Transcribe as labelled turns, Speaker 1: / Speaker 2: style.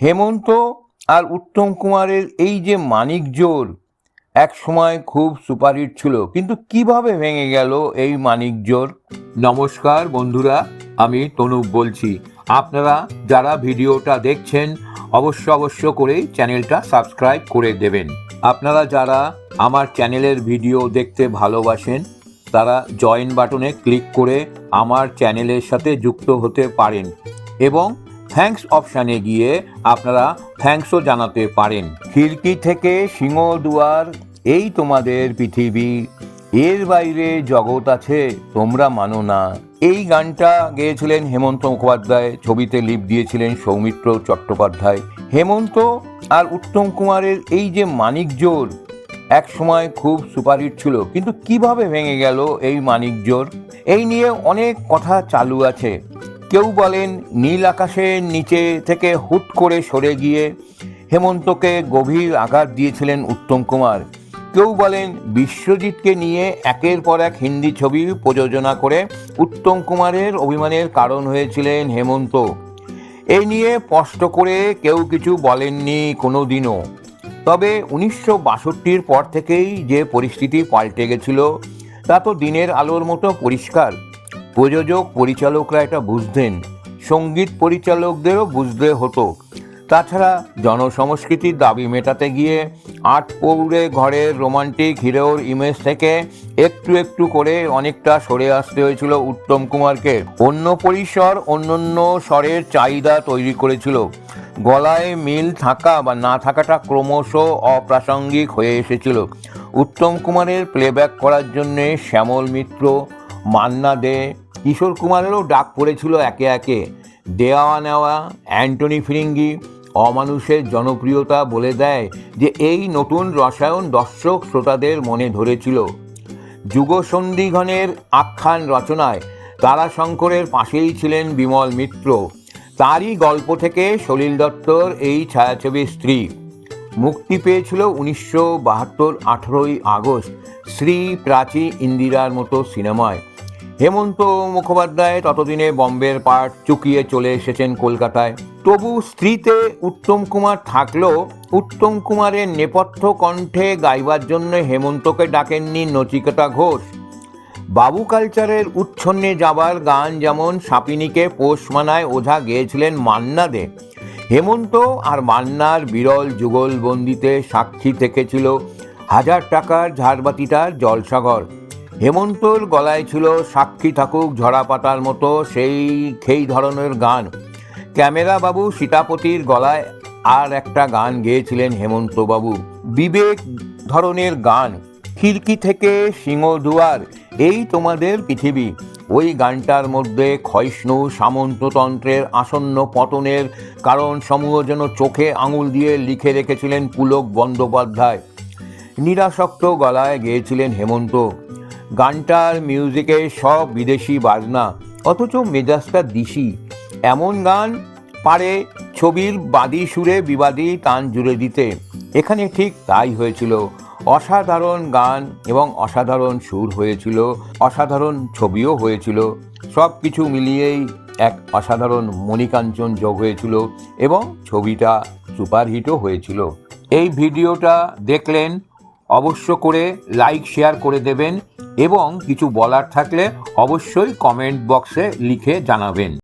Speaker 1: হেমন্ত আর উত্তম কুমারের এই যে মানিক জোর, এক সময় খুব সুপারহিট ছিল, কিন্তু কীভাবে ভেঙে গেল এই মানিক জোর? নমস্কার বন্ধুরা, আমি তনুপ বলছি। আপনারা যারা ভিডিওটা দেখছেন অবশ্য অবশ্য করে চ্যানেলটা সাবস্ক্রাইব করে দেবেন। আপনারা যারা আমার চ্যানেলের ভিডিও দেখতে ভালোবাসেন, তারা জয়েন বাটনে ক্লিক করে আমার চ্যানেলের সাথে যুক্ত হতে পারেন। এবং থ্যাঙ্কস অপশানে গিয়ে আপনারা থ্যাঙ্কসও জানাতে পারেন। খিড়কি থেকে সিংহদুয়ার এই তোমাদের পৃথিবী। এর বাইরে জগৎ আছে, তোমরা মানো না। এই গানটা গেয়েছিলেন হেমন্ত মুখোপাধ্যায়, ছবিতে লিপ দিয়েছিলেন সৌমিত্র চট্টোপাধ্যায়। হেমন্ত আর উত্তম কুমারের এই যে মানিক জোর এক সময় খুব সুপারহিট ছিল, কিন্তু কীভাবে ভেঙে গেল এই মানিক জোর? এই নিয়ে অনেক কথা চালু আছে। কেউ বলেন নীল আকাশের নিচে থেকে হুট করে সরে গিয়ে হেমন্তকে গভীর আঘাত দিয়েছিলেন উত্তম কুমার। কেউ বলেন বিশ্বজিৎকে নিয়ে একের পর এক হিন্দি ছবি প্রযোজনা করে উত্তম কুমারের অভিমানের কারণ হয়েছিলেন হেমন্ত। এই নিয়ে স্পষ্ট করে কেউ কিছু বলেননি কোনো দিনও তবে উনিশশো বাষট্টির পর থেকেই যে পরিস্থিতি পাল্টে গেছিল, তা তো দিনের আলোর মতো পরিষ্কার। প্রযোজক, পরিচালকরা এটা বুঝতেন, সংগীত পরিচালকদেরও বুঝতে হতো। তাছাড়া জনসংস্কৃতির দাবি মেটাতে গিয়ে আট পৌরে ঘরের রোমান্টিক হিরোর ইমেজ থেকে একটু একটু করে অনেকটা সরে আসতে হয়েছিল উত্তম কুমারকে। অন্য পরিসর অন্যান্য স্বরের চাহিদা তৈরি করেছিল। গলায় মিল থাকা বা না থাকাটা ক্রমশ অপ্রাসঙ্গিক হয়ে এসেছিল। উত্তম কুমারের প্লেব্যাক করার জন্যে শ্যামল মিত্র, মান্না দে কিশোর কুমারেরও ডাক পড়েছিল একে একে। দেওয়া নেওয়া, অ্যান্টনি ফিরিঙ্গি, অমানুষের জনপ্রিয়তা বলে দেয় যে এই নতুন রসায়ন দর্শক শ্রোতাদের মনে ধরেছিল। যুগসন্ধিঘনের আখ্যান রচনায় তারাশঙ্করের পাশেই ছিলেন বিমল মিত্র। তারই গল্প থেকে সলিল দত্তর এই ছায়াছবির স্ত্রী। মুক্তি পেয়েছিল উনিশশো বাহাত্তর আঠেরোই আগস্ট, শ্রী প্রাচী ইন্দিরার মতো সিনেমায়। হেমন্ত মুখোপাধ্যায় ততদিনে বম্বের পার্ট চুকিয়ে চলে এসেছেন কলকাতায়। তবু স্ত্রীতে উত্তম কুমার থাকলেও উত্তম কুমারের নেপথ্য কণ্ঠে গাইবার জন্য হেমন্তকে ডাকেননি নচিকেতা ঘোষ। বাবু কালচারের উচ্ছন্নে যাবার গান যেমন সাপিনীকে পোষ মানায় ওঝা গেয়েছিলেন মান্না দে হেমন্ত আর মান্নার বিরল যুগলবন্দিতে সাক্ষী থেকেছিল হাজার টাকার ঝাড়বাতিটার জলসাগর। হেমন্তর গলায় ছিল সাক্ষী থাকুক ঝরা পাতার মতো সেই সেই ধরনের গান। ক্যামেরা বাবু সীতাপতির গলায় আর একটা গান গেয়েছিলেন হেমন্ত বাবু বিবেক ধরনের গান, খিড়কি থেকে সিংহদুয়ার এই তোমাদের পৃথিবী। ওই গানটার মধ্যে ক্ষয়ষ্ণু সামন্ততন্ত্রের আসন্ন পতনের কারণ সমূহ যেন চোখে আঙুল দিয়ে লিখে রেখেছিলেন পুলক বন্দ্যোপাধ্যায়। নিরাসক্ত গলায় গেয়েছিলেন হেমন্ত। গানটার মিউজিকে সব বিদেশি বাজনা, অথচ মেজাজটা দিশি। এমন গান পারে ছবির বাদী সুরে বিবাদী টান জুড়ে দিতে। এখানে ঠিক তাই হয়েছিল। অসাধারণ গান এবং অসাধারণ সুর হয়েছিল, অসাধারণ ছবিও হয়েছিল। সব কিছু মিলিয়েই এক অসাধারণ মণিকাঞ্চন যোগ হয়েছিল এবং ছবিটা সুপারহিটও হয়েছিল। এই ভিডিওটা দেখলেন, অবশ্য করে লাইক, শেয়ার করে দেবেন। এবং কিছু বলার থাকলে অবশ্যই কমেন্ট বক্সে লিখে জানাবেন।